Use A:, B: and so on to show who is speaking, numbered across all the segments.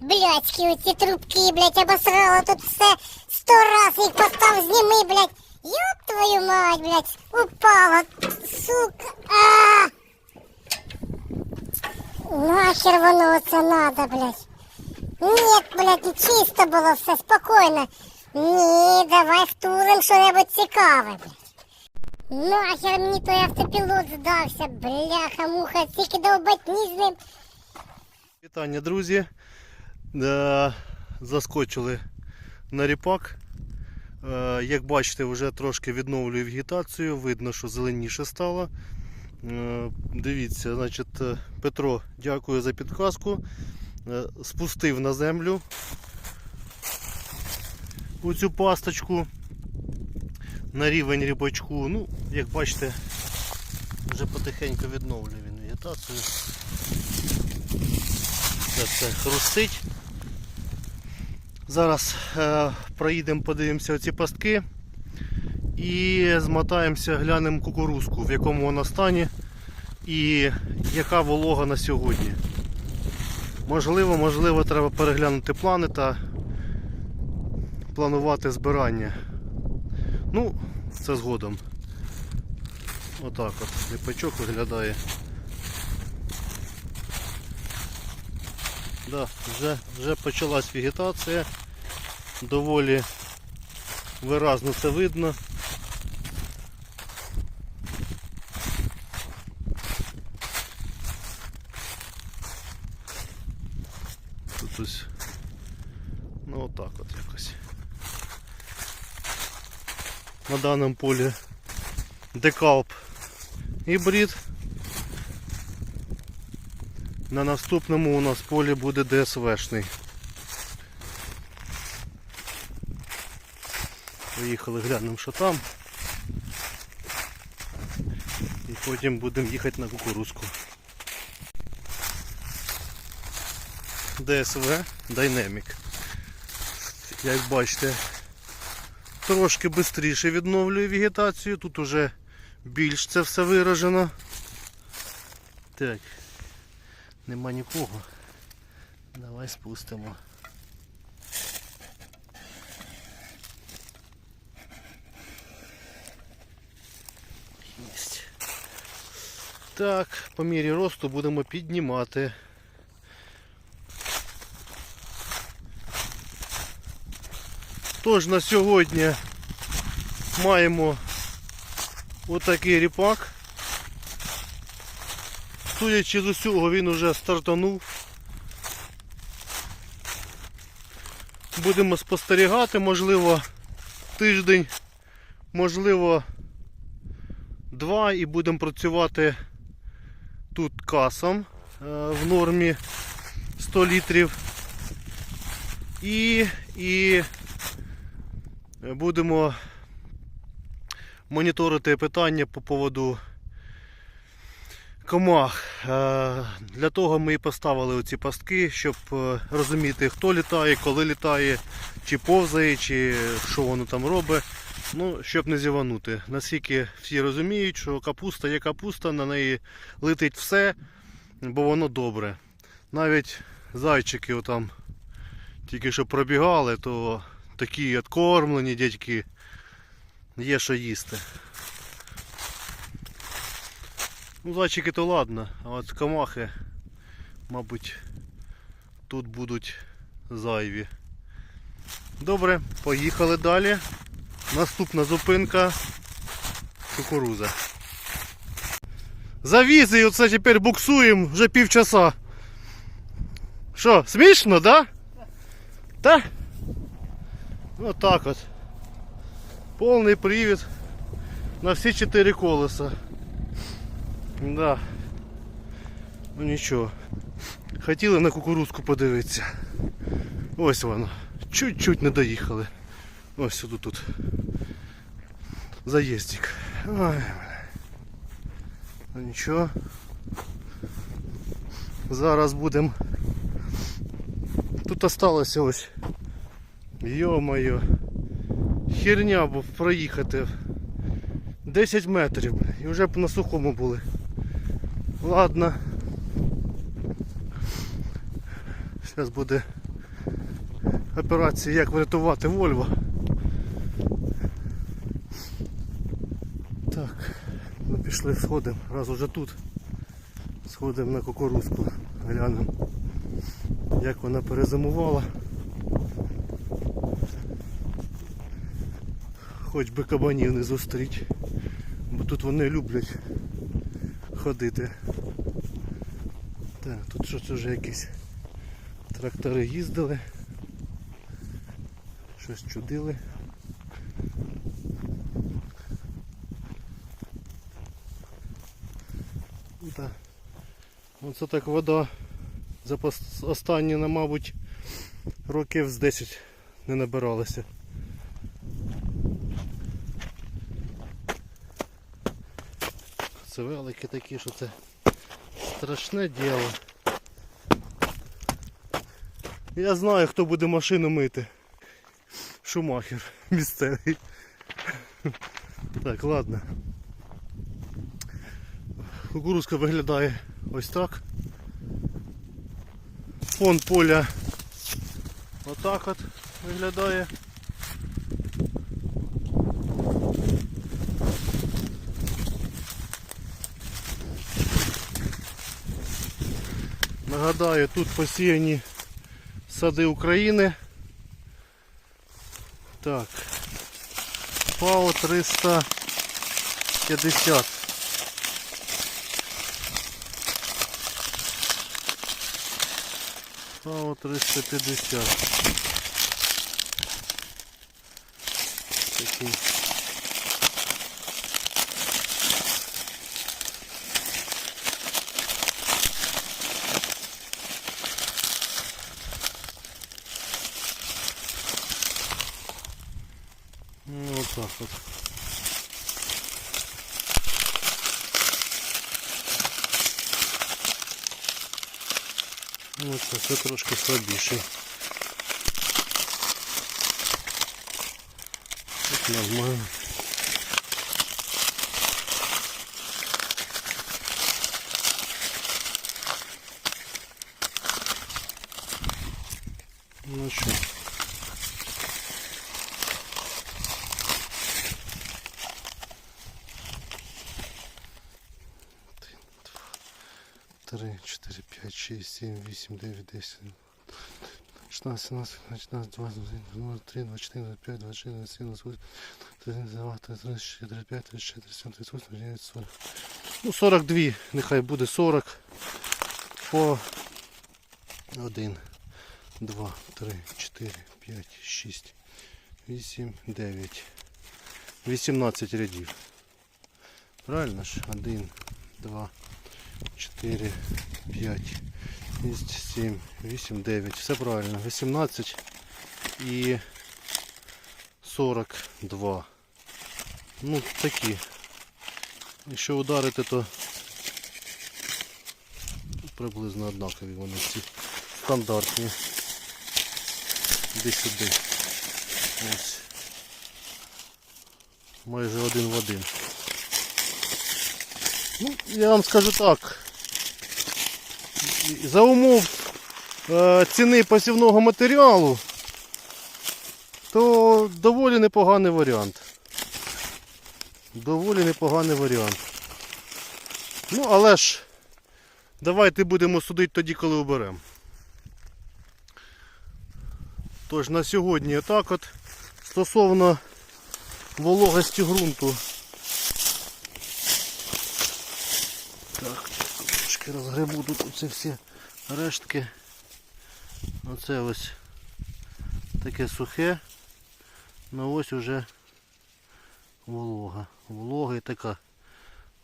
A: Блядські оці трубки, блядь, обосрала тут все сто раз їх постав зніми, блядь. Ёб твою мать, блядь, упала, сука. А! Нахер воно це надо, блядь. Нет, блядь, не чисто було все спокійно. Ні, давай втулим що-небудь цікаве, блядь. Нахер мені той автопілот здався, бляха, муха, тільки довбатні з ним.
B: Вітання, друзі. Е, Заскочили на ріпак. Е, Як бачите, вже трошки відновлюю вегетацію. Видно, що зеленіше стало. Е, Дивіться, значить, Петро, дякую за підказку. Спустив на землю у цю пасточку на рівень рібачку. Ну, як бачите, вже потихеньку відновлюю він вегетацію. Це хрустить. Зараз е, проїдемо, подивимося оці пастки і змотаємося, глянемо кукурузку, в якому вона стані і яка волога на сьогодні. Можливо, можливо, треба переглянути плани та планувати збирання. Ну, це згодом. Отак от ліпачок виглядає. Да, вже, вже почалась вегетація. Доволі виразно це видно. Тут ось ну отак от якось. На даному полі декалп гібрид. На наступному у нас полі буде ДСВшний. Поїхали глянемо, що там. І потім будемо їхати на кукурузку. ДСВ Dynamic. Як бачите, трошки швидше відновлює вегетацію. Тут уже більш це все виражено. Так. Нема нікого. Давай спустимо. Так, по мірі росту будемо піднімати. Тож на сьогодні маємо отакий ріпак. Судячи з усього, він уже стартанув. Будемо спостерігати, можливо, тиждень, можливо, два і будемо працювати тут касом е, в нормі 100 літрів. І, і будемо моніторити питання по поводу комах. Е, Для того ми і поставили оці пастки, щоб е, розуміти, хто літає, коли літає, чи повзає, чи що воно там робить. Ну, щоб не зіванути. Наскільки всі розуміють, що капуста є капуста, на неї летить все, бо воно добре. Навіть зайчики отам тільки що пробігали, то такі откормлені дядьки. Є що їсти. Ну, зайчики то ладно, а от комахи, мабуть, тут будуть зайві. Добре, поїхали далі. Наступна зупинка кукуруза. Завізи і оце тепер буксуємо вже півчаса. Що, смішно, да? Та? Отак от. Повний привід на всі чотири колеса. Да. Ну нічого. Хотіли на кукурузку подивитися. Ось воно. Чуть-чуть не доїхали. Ось сюди тут. Заїздик. Ой, бля. Ну нічого. Зараз будемо. Тут осталося ось. Йо-моє. Херня бо проїхати. 10 метрів бля, і вже б на сухому були. Ладно. Зараз буде операції Як врятувати Вольво. Так, ну пішли сходимо, раз уже тут. Сходимо на кукурузку, глянемо, як вона перезимувала. Хоч би кабанів не зустріть, бо тут вони люблять ходити. Так, тут щось вже якісь трактори їздили, щось чудили. Так. Оце так вода за останні, мабуть, років з 10 не набиралася. Це великі такі, що це страшне діло. Я знаю, хто буде машину мити. Шумахер місцевий. Так, ладно. Кукурузка виглядає ось так. Фон поля отак от виглядає. Нагадаю, тут посіяні сади України. Так. ФАО 350. 350. Такий. Ну, вот так вот. Ну, це все трошки слабіший. Тут нормально. Ну що? 6, 7, 8, 9, 10, 16, 17, 19, 20, 21, 23, 24, 25, 26, 27, 28, 32, 33, 35, 34, 37, 38, 39, 40. Ну, 42, нехай буде 40 по 1, 2, 3, 4, 5, 6, 8, 9, 18 рядів. Правильно ж? 1, 2, 4, 5, 6, 7, 8, 9. Все правильно. 18 і 42. Ну, такі. Якщо ударити, то приблизно однакові вони ці стандартні. Іди сюди. Ось. Майже один в один. Ну, я вам скажу так. За умов е, ціни посівного матеріалу, то доволі непоганий варіант. Доволі непоганий варіант. Ну, але ж, давайте будемо судити тоді, коли оберемо. Тож на сьогодні отак от. Стосовно вологості ґрунту. Трошки розгребу тут оці всі рештки. Оце ось таке сухе, ну ось уже волога. Волога і така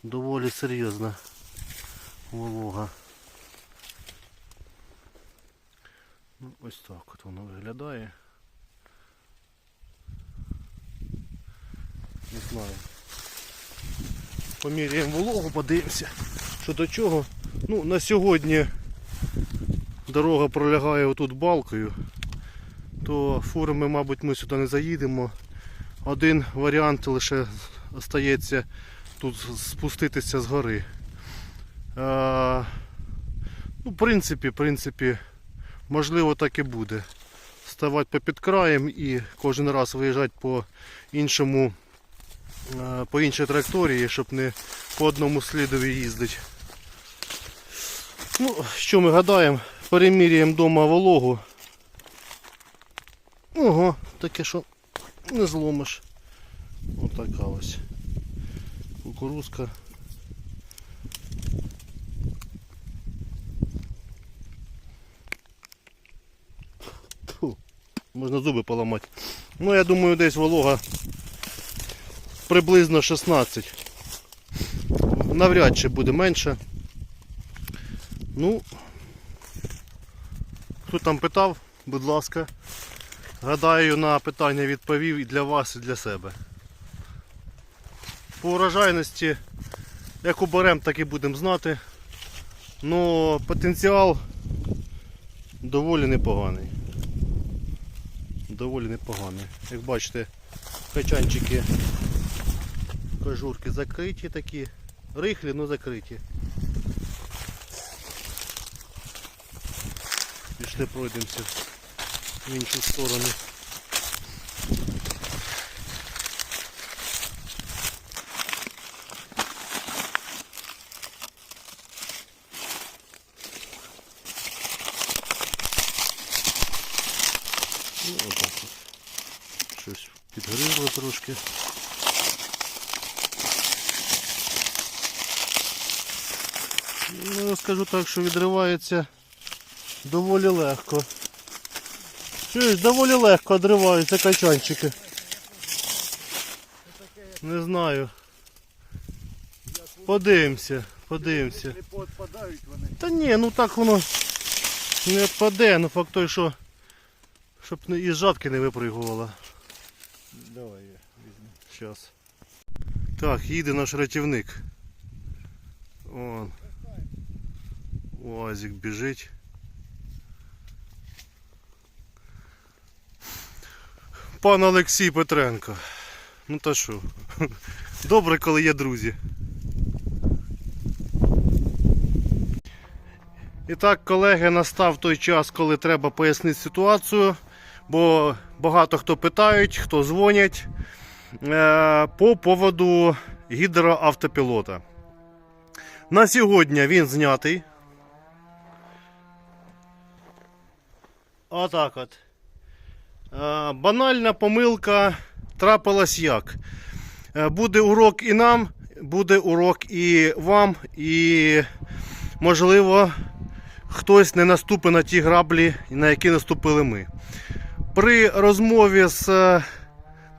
B: доволі серйозна волога. Ну, ось так от воно виглядає. Не знаю. Поміряємо вологу, подивимося, що до чого. Ну, на сьогодні дорога пролягає отут балкою, то фурами, мабуть, ми сюди не заїдемо. Один варіант лише остається тут спуститися з гори. А, ну, в принципі, в принципі, можливо, так і буде. ставати попід краєм і кожен раз виїжджати по іншому, по іншій траєкторії, щоб не по одному слідові їздити. Ну, що ми гадаємо? Переміряємо вдома вологу. Ого, таке що не зломиш. Отака ось. Кукурузка. Фу, можна зуби поламати. Ну, я думаю, десь волога приблизно 16. Навряд чи буде менше. Ну, хто там питав, будь ласка. Гадаю, на питання відповів і для вас, і для себе. По урожайності, як уберемо, так і будемо знати. Но потенціал доволі непоганий. Доволі непоганий. Як бачите, качанчики, кожурки закриті такі. Рихлі, але закриті. Пішли пройдемося в іншу сторону. Ну. Щось підгризло трошки. Ну, скажу так, що відривається доволі легко. Чуєш, доволі легко відриваються качанчики. Не знаю. Подивимося, подивимося. Та ні, ну так воно не впаде, ну факт той, що щоб із жатки не випригувала.
C: Давай я візьму.
B: Щас. Так, їде наш рятівник. Вон. Уазик біжить. Пан Олексій Петренко. Ну та що? Добре, коли є друзі. І так, колеги, настав той час, коли треба пояснити ситуацію, бо багато хто питають, хто дзвонять е, по поводу гідроавтопілота. На сьогодні він знятий. Отак от. Е, Банальна помилка трапилась як. Е, Буде урок і нам, буде урок і вам, і можливо хтось не наступить на ті граблі, на які наступили ми. При розмові з е,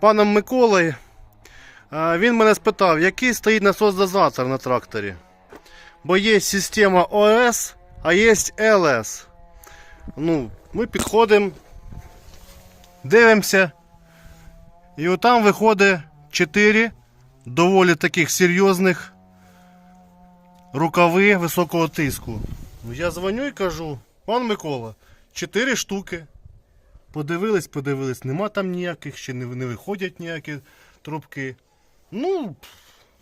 B: паном Миколою він мене спитав, який стоїть насос-дозатор на тракторі. Бо є система ОС, а є ЛС. Ну, ми підходимо, дивимося. І отам виходить 4 доволі таких серйозних рукави високого тиску. Ну, Я дзвоню і кажу, пан Микола, 4 штуки. Подивились, подивились, нема там ніяких, ще не, не виходять ніякі трубки. Ну,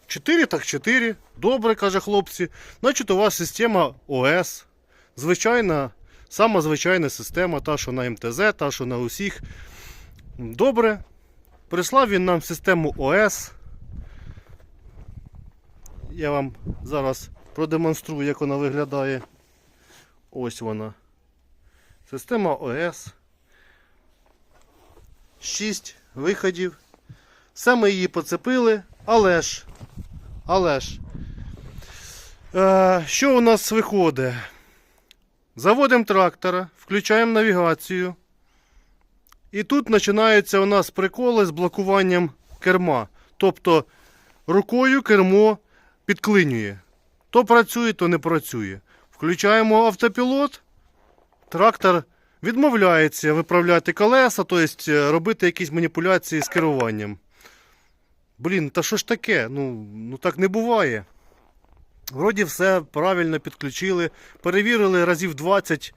B: 4 так 4. Добре, каже хлопці. Значить, у вас система ОС. Звичайна, сама звичайна система, та, що на МТЗ, та, що на усіх. Добре. Прислав він нам систему ОС. Я вам зараз продемонструю, як вона виглядає. Ось вона. Система ОС. 6 виходів. Все ми її поцепили, але ж. Але ж. Е, що у нас виходить? Заводимо трактора, включаємо навігацію. І тут починаються у нас приколи з блокуванням керма. Тобто рукою кермо підклинює. То працює, то не працює. Включаємо автопілот. Трактор відмовляється виправляти колеса, тобто робити якісь маніпуляції з керуванням. Блін, та що ж таке? Ну, ну так не буває. Вроді все правильно підключили, перевірили разів 20.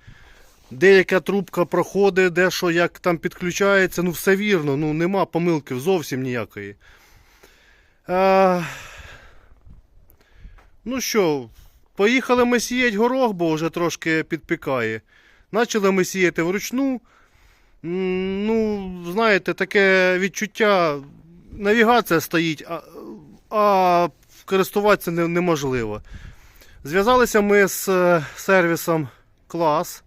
B: Деяка трубка проходить, де що, як там підключається, ну все вірно, ну нема помилки зовсім ніякої. А... Ну що, поїхали ми сіяти горох, бо вже трошки підпікає. Почали ми сіяти вручну. Ну, знаєте, таке відчуття. Навігація стоїть, а, а користуватися неможливо. Зв'язалися ми з е, сервісом клас.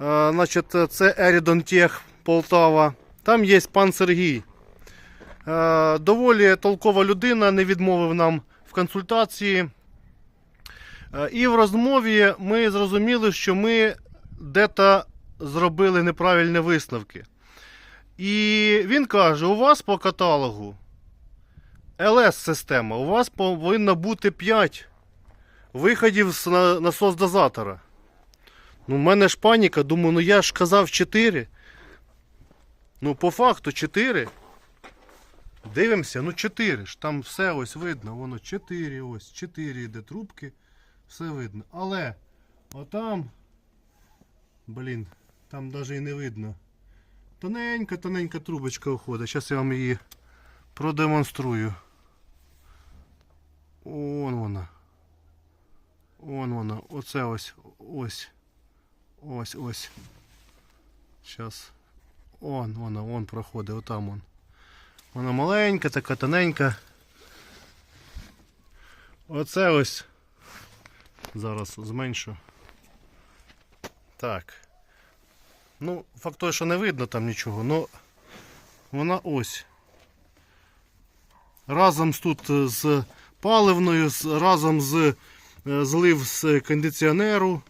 B: Е, це Eridon Tech Полтава. Там є пан Сергій. Е, Доволі толкова людина, не відмовив нам в консультації. І в розмові ми зрозуміли, що ми де-то зробили неправильні висновки. І він каже: у вас по каталогу LS-система, у вас повинно бути 5 виходів з насос-дозатора. Ну, в мене ж паніка, думаю, ну я ж казав 4. Ну, по факту 4. Дивимося, ну 4 ж, там все ось видно, воно 4, ось 4 йде трубки, все видно. Але отам, блін, там навіть і не видно. Тоненька, тоненька трубочка уходить. Зараз я вам її продемонструю. Вон вона. Вон вона. Оце ось. Ось. Ось ось. Зараз. Он вона, вон проходить, отам вон. Вона маленька, така тоненька. Оце ось. Зараз зменшу. Так. Ну, факт той, що не видно там нічого, но вона ось. Разом тут з паливною, разом з е, злив з кондиціонеру,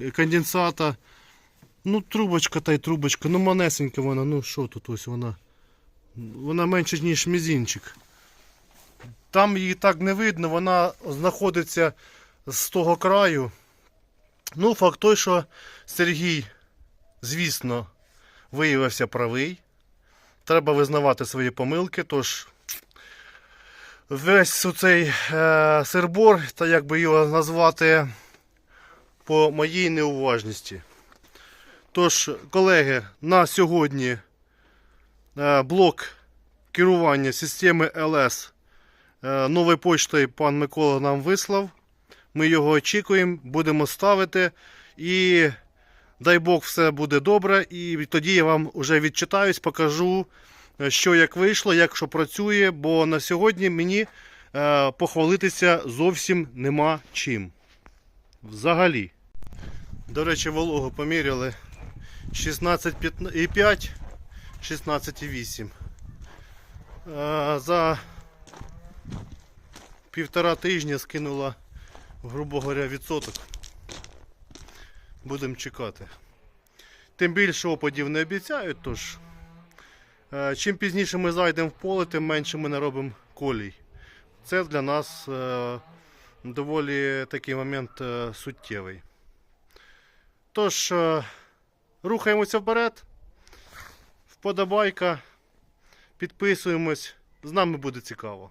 B: е, конденсата. Ну, трубочка та й трубочка, ну манесенька вона, ну що тут ось вона. Вона менше, ніж мізінчик. Там її так не видно, вона знаходиться з того краю. Ну, факт той, що Сергій, звісно, виявився правий. Треба визнавати свої помилки, тож весь цей е, сербор, та як би його назвати, по моїй неуважності. Тож, колеги, на сьогодні е, блок керування системи LS е, новою почтою пан Микола нам вислав. Ми його очікуємо, будемо ставити. І дай Бог все буде добре. І тоді я вам вже відчитаюсь, покажу, що як вийшло, як що працює, бо на сьогодні мені е, похвалитися зовсім нема чим. Взагалі. До речі, вологу поміряли 16,5, 16,8. Е, За півтора тижня скинула, грубо говоря, відсоток. Будемо чекати. Тим більше опадів не обіцяють, тож е, чим пізніше ми зайдемо в поле, тим менше ми наробимо колій. Це для нас е, доволі такий момент е, суттєвий. Тож, е, рухаємося вперед. Вподобайка. Підписуємось. З нами буде цікаво.